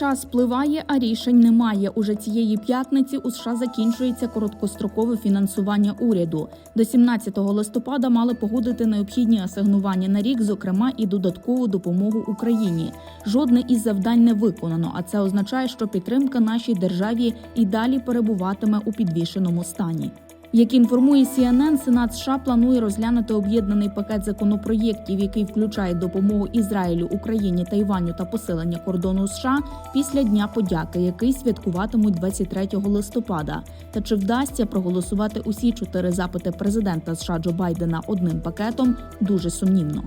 Час спливає, а рішень немає. Уже цієї п'ятниці у США закінчується короткострокове фінансування уряду. До 17 листопада мали погодити необхідні асигнування на рік, зокрема і додаткову допомогу Україні. Жодне із завдань не виконано, а це означає, що підтримка нашій державі і далі перебуватиме у підвішеному стані. Як інформує CNN, Сенат США планує розглянути об'єднаний пакет законопроєктів, який включає допомогу Ізраїлю, Україні, Тайваню та посилення кордону США після Дня подяки, який святкуватимуть 23 листопада. Та чи вдасться проголосувати усі чотири запити президента США Джо Байдена одним пакетом, дуже сумнівно.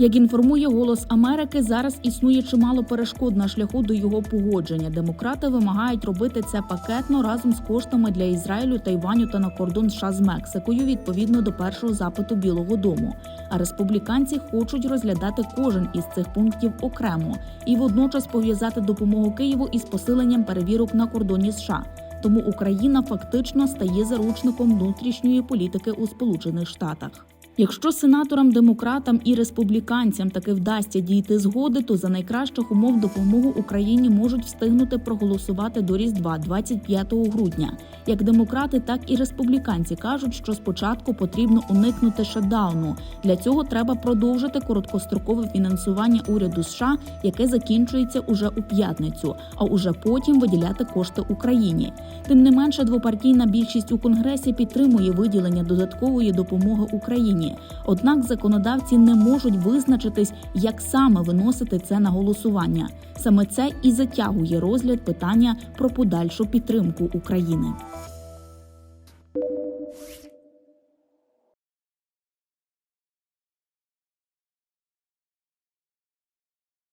Як інформує Голос Америки, зараз існує чимало перешкод на шляху до його погодження. Демократи вимагають робити це пакетно разом з коштами для Ізраїлю, Тайваню та на кордон США з Мексикою відповідно до першого запиту Білого Дому. А республіканці хочуть розглядати кожен із цих пунктів окремо і водночас пов'язати допомогу Києву із посиленням перевірок на кордоні США. Тому Україна фактично стає заручником внутрішньої політики у Сполучених Штатах. Якщо сенаторам, демократам і республіканцям таки вдасться дійти згоди, то за найкращих умов допомогу Україні можуть встигнути проголосувати до Різдва 25 грудня. Як демократи, так і республіканці кажуть, що спочатку потрібно уникнути шатдауну. Для цього треба продовжити короткострокове фінансування уряду США, яке закінчується уже у п'ятницю, а уже потім виділяти кошти Україні. Тим не менше, двопартійна більшість у конгресі підтримує виділення додаткової допомоги Однак законодавці не можуть визначитись, як саме виносити це на голосування. Саме це і затягує розгляд питання про подальшу підтримку України.